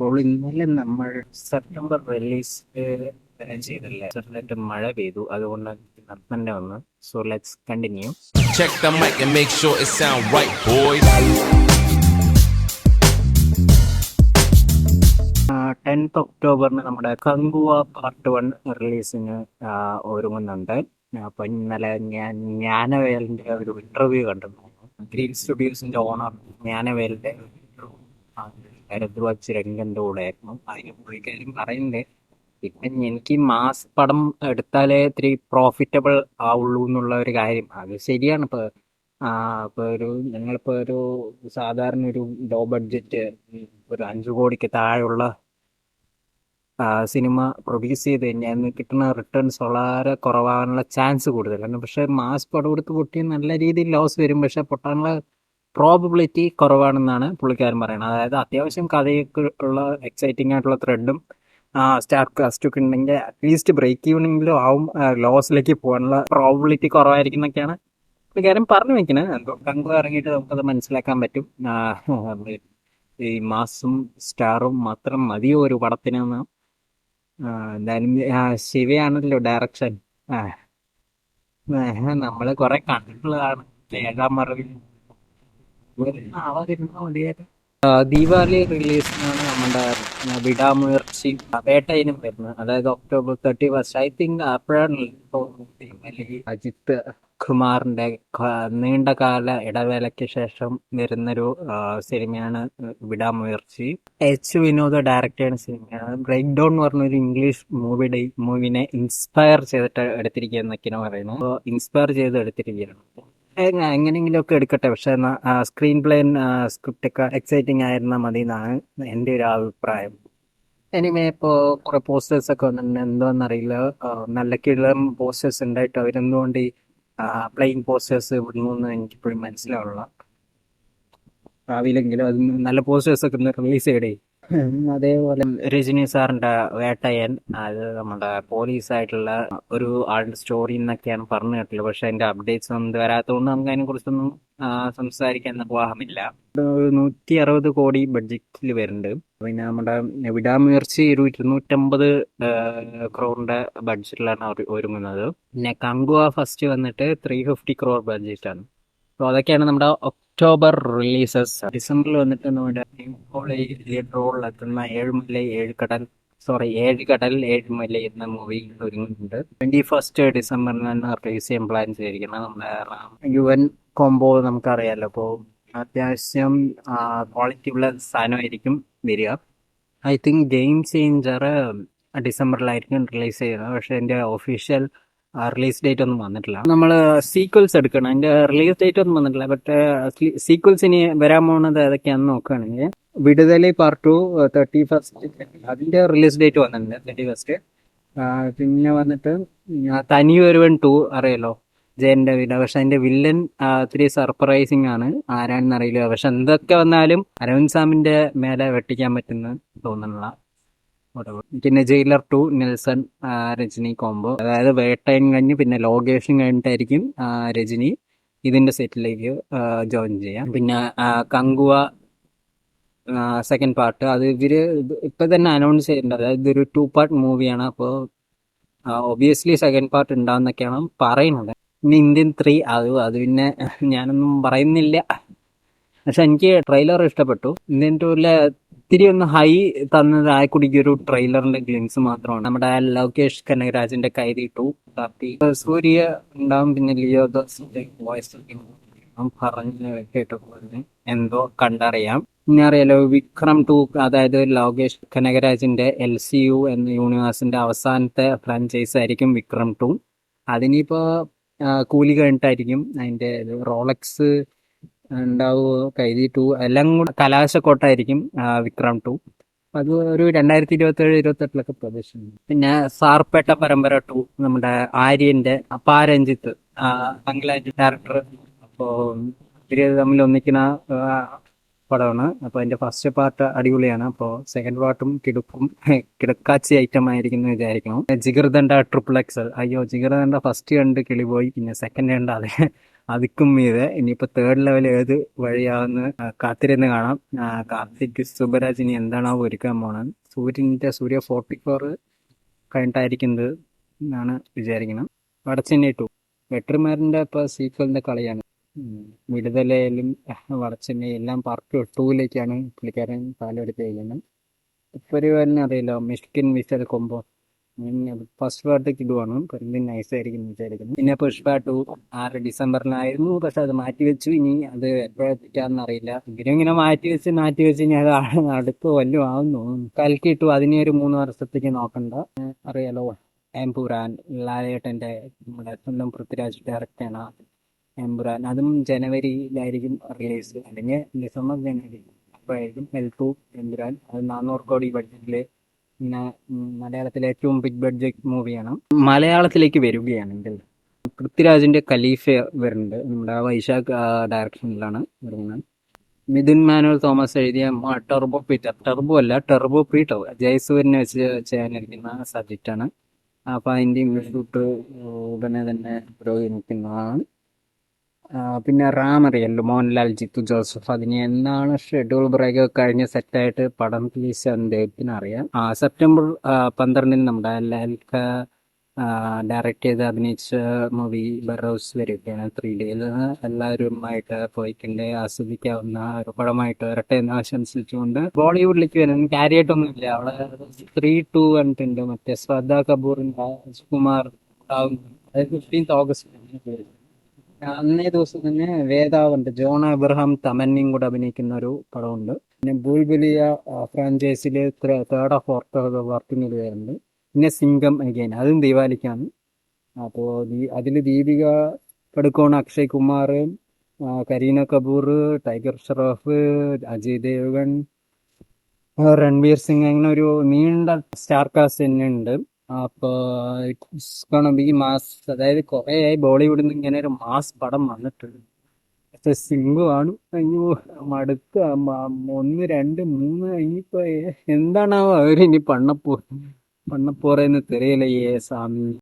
അപ്പോൾ ഇന്നലെ നമ്മൾ സെപ്റ്റംബർ റിലീസ് ചെയ്തില്ല? ചെറുതായിട്ട് മഴ പെയ്തു. അതുകൊണ്ട് തന്നെ വന്നു so let's continue Check the mic and make sure it sound right, boys. Tenth ഒക്ടോബറിന് നമ്മുടെ കങ്കുവ പാർട്ട് വൺ റിലീസിന് ഒരുങ്ങുന്നുണ്ട്. അപ്പൊ ഇന്നലെ ഞാൻ ജ്ഞാനവേലിന്റെ ഒരു ഇന്റർവ്യൂ കണ്ടിരുന്നു. ഗ്രീൻ സ്റ്റുഡിയോസിന്റെ ഓണർ ജ്ഞാനവേലിന്റെ ഭരദ്വാജ് രംഗന്റെ കൂടെ ആയിരുന്നു. അതിന് പുള്ളിക്കാരും പറയുന്നത് പിന്നെ എനിക്ക് മാസ് പടം എടുത്താലേ ഇത്തിരി പ്രോഫിറ്റബിൾ ആവുള്ളൂ എന്നുള്ള ഒരു കാര്യം. അത് ശരിയാണ്. ഇപ്പൊ ആ ഇപ്പൊ ഒരു ഞങ്ങളിപ്പോ ഒരു സാധാരണ ഒരു ലോ ബഡ്ജറ്റ് ഒരു അഞ്ചു കോടിക്ക് താഴെയുള്ള സിനിമ പ്രൊഡ്യൂസ് ചെയ്ത് കഴിഞ്ഞാൽ അതിന് കിട്ടുന്ന റിട്ടേൺസ് വളരെ കുറവാകാനുള്ള ചാൻസ് കൂടുതലാണ്. പക്ഷെ മാസ് പടം എടുത്ത് പൊട്ടി നല്ല രീതിയിൽ ലോസ് വരും. പക്ഷെ പൊട്ടാനുള്ള പ്രോബിലിറ്റി കുറവാണെന്നാണ് പുള്ളിക്കാരൻ പറയുന്നത്. അതായത് അത്യാവശ്യം കഥയൊക്കെ ഉള്ള എക്സൈറ്റിംഗ് ആയിട്ടുള്ള ത്രെഡും സ്റ്റാർ കാസ്റ്റ് ഒക്കെ ഉണ്ടെങ്കിൽ അറ്റ്ലീസ്റ്റ് ബ്രേക്ക് ഈവനെങ്കിലും ആവും ലോസിലേക്ക് പോകാനുള്ള പ്രോബിലിറ്റി കുറവായിരിക്കും എന്നൊക്കെയാണ് പുള്ളിക്കാരൻ പറഞ്ഞു വെക്കുന്നത് എന്തോ കങ്കു ഇറങ്ങിയിട്ട് നമുക്കത് മനസ്സിലാക്കാൻ പറ്റും. ഈ മാസും സ്റ്റാറും മാത്രം മതിയോ ഒരു പടത്തിനെന്ന്? എന്തായാലും ശിവയാണല്ലോ ഡയറക്ഷൻ നമ്മൾ കൊറേ കണ്ടിട്ടുള്ളതാണ്. ഏഴാം മറവിൽ ദീപാവലി റിലീസിനാണ് നമ്മുടെ വിടാമുയർച്ചി വേട്ടയിനും വരുന്നത്. അതായത് October thirty first I think അപ്പോഴാണ് അജിത്ത് കുമാറിന്റെ നീണ്ടകാല ഇടവേളയ്ക്ക് ശേഷം വരുന്നൊരു സിനിമയാണ് വിടാമുയർച്ചി. എച്ച് വിനോദ് ഡയറക്റ്റ് ചെയ്യുന്ന സിനിമയാണ്. ബ്രേക്ക് ഡൗൺ എന്ന് പറഞ്ഞൊരു ഇംഗ്ലീഷ് മൂവിയുടെ മൂവിനെ ഇൻസ്പയർ ചെയ്തിട്ട് എടുത്തിരിക്കുക എന്നൊക്കെയാണ് പറയുന്നത്. ഇൻസ്പയർ ചെയ്ത് എടുത്തിരിക്കുകയാണ്. എങ്ങ- എങ്ങനെയെങ്കിലും ഒക്കെ എടുക്കട്ടെ. പക്ഷെ സ്ക്രീൻ പ്ലേ സ്ക്രിപ്റ്റ് ഒക്കെ എക്സൈറ്റിംഗ് ആയിരുന്നാൽ മതി എന്നാണ് എന്റെ ഒരു അഭിപ്രായം. എനിമേ ഇപ്പോൾ ഒക്കെ വന്നിട്ടുണ്ട്. എന്തോന്നറിയില്ല നല്ല കിളം പോസ്റ്റേഴ്സ് ഉണ്ടായിട്ട് അവരെന്തുകൊണ്ട് പ്ലെയിൻ പോസ്റ്റേഴ്സ് വിടുന്നു എനിക്കിപ്പോഴും മനസ്സിലാവുള്ള ഭാവിയിലെങ്കിലും അത് നല്ല പോസ്റ്റേഴ്സ് ഒക്കെ ഒന്ന് റിലീസ് ചെയ്യടേ. ഉം, അതേപോലെ. രജനി സാറിന്റെ വേട്ടയൻ അത് നമ്മുടെ പോലീസ് ആയിട്ടുള്ള ഒരു ആളുടെ സ്റ്റോറി എന്നൊക്കെയാണ് പറഞ്ഞു കേട്ടുള്ളത് പക്ഷെ അതിന്റെ അപ്ഡേറ്റ്സ് ഒന്നും വരാത്തതുകൊണ്ട് നമുക്ക് അതിനെ കുറിച്ചൊന്നും സംസാരിക്കാൻ നിർവാഹമില്ല നൂറ്റി അറുപത് കോടി ബഡ്ജറ്റിൽ വരുന്നുണ്ട്. പിന്നെ നമ്മുടെ വിടാമുയർച്ചി ഒരു ഇരുന്നൂറ്റമ്പത് ക്രോറിന്റെ ബഡ്ജറ്റിലാണ് ഒരുങ്ങുന്നത്. പിന്നെ കങ്കുവ ഫസ്റ്റ് വന്നിട്ട് ത്രീ ഫിഫ്റ്റി ക്രോർ ബഡ്ജറ്റാണ്. അപ്പോൾ അതൊക്കെയാണ് നമ്മുടെ ഒക്ടോബർ റിലീസസ്. ഡിസംബറിൽ വന്നിട്ട് നമ്മുടെ എത്തുന്ന ഏഴുമല ഏഴ് കടൽ സോറി ഏഴ് കടൽ ഏഴുമല എന്ന മൂവി ഒരുങ്ങുന്നുണ്ട്. ട്വന്റി ഫസ്റ്റ് ഡിസംബറിനാണ് റിലീസ് ചെയ്യാൻ പ്ലാൻ ചെയ്തിരിക്കുന്നത് നമ്മുടെ യു എൻ കോംബോ നമുക്കറിയാലോ. അപ്പോൾ അത്യാവശ്യം ക്വാളിറ്റി ഉള്ള സാധനമായിരിക്കും വരിക. ഐ തിങ്ക് ഗെയിം ചേഞ്ചർ ഡിസംബറിലായിരിക്കും റിലീസ് ചെയ്യുന്നത്. പക്ഷേ എന്റെ ഒഫീഷ്യൽ റിലീസ് ഡേറ്റ് ഒന്നും വന്നിട്ടില്ല. നമ്മൾ സീക്വൽസ് എടുക്കണം. അതിന്റെ റിലീസ് ഡേറ്റ് ഒന്നും വന്നിട്ടില്ല. ബട്ട് സീക്വൽസ് ഇനി വരാൻ പോകുന്നത് ഏതൊക്കെയാണെന്ന് നോക്കുകയാണെങ്കിൽ Viduthalai part two thirty first അതിന്റെ റിലീസ് ഡേറ്റ് വന്നിട്ടുണ്ട് തേർട്ടി ഫസ്റ്റ് പിന്നെ വന്നിട്ട് തനി ഒരുവൻ ടു അറിയല്ലോ ജയന്റെ വില്ല പക്ഷെ അതിന്റെ വില്ലൻ ഒത്തിരി സർപ്രൈസിങ് ആണ്. ആരാണെന്ന് അറിയില്ല പക്ഷെ എന്തൊക്കെ വന്നാലും അരവിന്ദ് സാമിന്റെ മേലെ വെട്ടിക്കാൻ പറ്റുന്ന തോന്നുന്നില്ല. പിന്നെ Jailer two Nelson Rajini combo അതായത് വേട്ടയും കഴിഞ്ഞ് പിന്നെ ലോകേഷൻ കഴിഞ്ഞിട്ടായിരിക്കും രജനി ഇതിന്റെ സെറ്റിലേക്ക് ജോയിൻ ചെയ്യാം. പിന്നെ കങ്കുവ സെക്കൻഡ് പാർട്ട് അത് ഇവർ ഇപ്പൊ തന്നെ അനൗൺസ് ചെയ്തിട്ടുണ്ട്. അതായത് ഇതൊരു ടു പാർട്ട് മൂവിയാണ് അപ്പോൾ ഒബിയസ്ലി സെക്കൻഡ് പാർട്ട് ഉണ്ടാവുന്നൊക്കെയാണ് പറയുന്നത്. പിന്നെ ഇന്ത്യൻ ത്രീ അത് അത് പിന്നെ ഞാനൊന്നും പറയുന്നില്ല. പക്ഷെ എനിക്ക് ട്രെയിലർ ഇഷ്ടപ്പെട്ടു. ഇന്ത്യൻ ടൂറിലെ ഇത്തിരി ഒന്ന് ഹൈ തന്നത് കുടിക്ക് ഒരു ട്രെയിലറിന്റെ ഗ്ലിംസ് മാത്രമാണ്. നമ്മുടെ ലോകേഷ് കനകരാജിന്റെ കൈതി ടു കാർത്തി സൂര്യ ഉണ്ടാവും പിന്നെ ലിയോ ദോസിന്റെ വോയിസ് പറഞ്ഞു കേട്ടപ്പോൾ എന്തോ കണ്ടറിയാം. പിന്നെ അറിയാലോ വിക്രം ടു അതായത് ലോകേഷ് കനകരാജിന്റെ എൽ സി യു എന്ന യൂണിവേഴ്സിന്റെ അവസാനത്തെ ഫ്രാഞ്ചൈസ് ആയിരിക്കും വിക്രം ടു അതിനിപ്പോ കൂലി കഴിഞ്ഞിട്ടായിരിക്കും അതിന്റെ റോളക്സ് ഉണ്ടാവുമോ കൈതി ടു എല്ലാം കൂടെ കലാശക്കോട്ടായിരിക്കും വിക്രം ടു അത് ഒരു രണ്ടായിരത്തി ഇരുപത്തി ഏഴ് ഇരുപത്തി എട്ടിലൊക്കെ പ്രതീക്ഷിക്കുന്നു പിന്നെ സാർപേട്ട പരമ്പര ടു നമ്മുടെ ആര്യന്റെ പാരഞ്ജിത്ത് ബംഗ്ലാദേശ് ഡയറക്ടർ അപ്പോ ഇവർ തമ്മിൽ ഒന്നിക്കുന്ന പടമാണ്. അപ്പൊ അതിന്റെ ഫസ്റ്റ് പാർട്ട് അടിപൊളിയാണ്. അപ്പോൾ സെക്കൻഡ് പാർട്ടും കിടുക്കും കിടക്കാച്ചി ഐറ്റം ആയിരിക്കും എന്ന് വിചാരിക്കണം. ജിഗർദണ്ഡ ട്രിപ്പിൾ എക്സൽ അയ്യോ ജിഗർദണ്ഡ ഫസ്റ്റ് കണ്ട് കിളി പോയി പിന്നെ സെക്കൻഡ് കണ്ട അതേ അതിക്കും മീതെ ഇനിയിപ്പോ തേർഡ് ലെവൽ ഏത് വഴിയാവുന്ന കാത്തിരുന്ന് കാണാം. കാർത്തിക് സുബരാജ് ഇനി എന്താണോ ഒരുക്കാൻ പോണത്. സൂര്യന്റെ സൂര്യ ഫോർട്ടി ഫോർ കഴിഞ്ഞിട്ടായിരിക്കുന്നത് എന്നാണ് വിചാരിക്കണം. വടച്ചെന്നൈ ടു വെട്ടർമാരിന്റെ ഇപ്പൊ സീക്വലിന്റെ കളിയാണ്. വിടുതലയിലും വടച്ചെന്നൈ എല്ലാം പാർട്ട് ടൂവിലേക്കാണ് പുള്ളിക്കാരൻ കാലെടുത്തേക്കുന്നത് ഇപ്പോൾ ഒരു കാര്യം അറിയില്ല മിഷ്കിൻ മിസൽ കൊമ്പോ ഫസ്റ്റ് പാർട്ട് ഇടുവാണ്. പെരുന്തിന് നൈസ് ആയിരിക്കും എന്ന് വിചാരിക്കുന്നു. പിന്നെ പുഷ്പ ടു ആറ് ഡിസംബറിലായിരുന്നു. പക്ഷെ അത് മാറ്റി വെച്ചു. ഇനി അത് എപ്പോഴെത്തിക്കാന്ന് അറിയില്ല. ഇങ്ങനെ ഇങ്ങനെ മാറ്റി വെച്ച് മാറ്റി വെച്ച് ഇനി അത് അടുത്ത് വല്ലതും ആവും തോന്നുന്നു. കൽക്കി ടു അതിനെ ഒരു മൂന്ന് വർഷത്തേക്ക് നോക്കണ്ട. അറിയാലോ എംപുരാൻ ലാലേട്ടന്റെ നമ്മുടെ സ്വന്തം പൃഥ്വിരാജ് ഡയറക്റ്റ് ആണ് എംപുരാൻ. അതും ജനുവരിയിലായിരിക്കും റിലീസ് അല്ലെങ്കിൽ ഡിസംബർ ജനുവരി. അപ്പോഴായിരിക്കും ഹെൽപ്പു എംപുരാൻ. അത് നാനൂറ് കോടി ബഡ്ജറ്റിൽ പിന്നെ മലയാളത്തിലെ ഏറ്റവും ബിഗ് ബഡ്ജറ്റ് മൂവിയാണ് മലയാളത്തിലേക്ക് വരികയാണെങ്കിൽ പൃഥ്വിരാജിന്റെ ഖലീഫ വരുന്നുണ്ട്. നമ്മുടെ വൈശാഖ് ഡയറക്ഷനിലാണ് വരുന്നത്. മിഥുൻ മാനുവൽ തോമസ് എഴുതിയ ടെർബോ പീറ്റർ ടെർബോ അല്ല ടെർബോ പീറ്റർ ജയസൂര്യനെ വെച്ച് ചെയ്യാനിരിക്കുന്ന സബ്ജക്റ്റാണ്. അപ്പോൾ അതിന്റെ ഇംഗ്ലീഷ് ഉടനെ തന്നെ പുരോഗമിക്കുന്നതാണ്. പിന്നെ റാം അറിയല്ലോ മോഹൻലാൽ ജിത്തു ജോസഫ്. അതിന് എന്നാണ് ഷെഡ്യൂൾ ബ്രേക്ക് കഴിഞ്ഞ് സെറ്റായിട്ട് പടം റിലീസ് അദ്ദേഹത്തിന് അറിയാം സെപ്റ്റംബർ പന്ത്രണ്ടിന് നമ്മുടെ ലാൽക്ക ഡയറക്റ്റ് ചെയ്ത് അഭിനയിച്ച മൂവി ബറോസ് വരികയാണ്. ത്രീ ഡിയിൽ എല്ലാവരുമായിട്ട് പോയിക്കണ്ട്. ആസ്വദിക്കാവുന്ന ഒരു പടമായിട്ട് വരട്ടെ എന്ന് ആശംസിച്ചുകൊണ്ട് ബോളിവുഡിലേക്ക് വരുന്ന കാര്യമായിട്ടൊന്നുമില്ല അവിടെ ത്രീ ടു കണ്ടിട്ടുണ്ട് മറ്റേ ശ്രദ്ധ കപൂറിന്റെ രാജ്കുമാർ ഫിഫ്റ്റീൻത്ത് ഓഗസ്റ്റ് അന്നേ ദിവസം തന്നെ വേദാവുണ്ട് ജോൺ അബ്രഹാം തമന്നിയും കൂടെ അഭിനയിക്കുന്ന ഒരു പടമുണ്ട്. പിന്നെ ബുൾബുലിയ ഫ്രാഞ്ചൈസിലെ തേർഡ് ഓഫ് ഫോർത്ത് വർക്കിംഗ് വരുന്നുണ്ട്. പിന്നെ സിംഗം അഗൈൻ അതും ദീപാവലിക്കാണ്. അപ്പോൾ അതിൽ ദീപിക പടുക്കോൺ അക്ഷയ് കുമാർ കരീന കപൂർ ടൈഗർ ഷറോഫ് അജയ് ദേവഗൺ രൺവീർ സിംഗ് അങ്ങനെ ഒരു നീണ്ട സ്റ്റാർ കാസ്റ്റ് തന്നെ ഉണ്ട്. അപ്പോൾ ഇറ്റ്സ് ബി മാസ് അതായത് കുറേ ആയി ബോളിവുഡിൽ നിന്ന് ഇങ്ങനെ ഒരു മാസ് പടം വന്നിട്ടുണ്ട്. പക്ഷെ സിംഗു ആണ് അയ്യോ മടുത്ത് ഒന്ന് രണ്ട് മൂന്ന് ഇനിയിപ്പോ എന്താണാവോ അവരിനി പണ്ണപ്പോ പണ്ണപ്പോറേന്ന് ഏ സ്വാമി.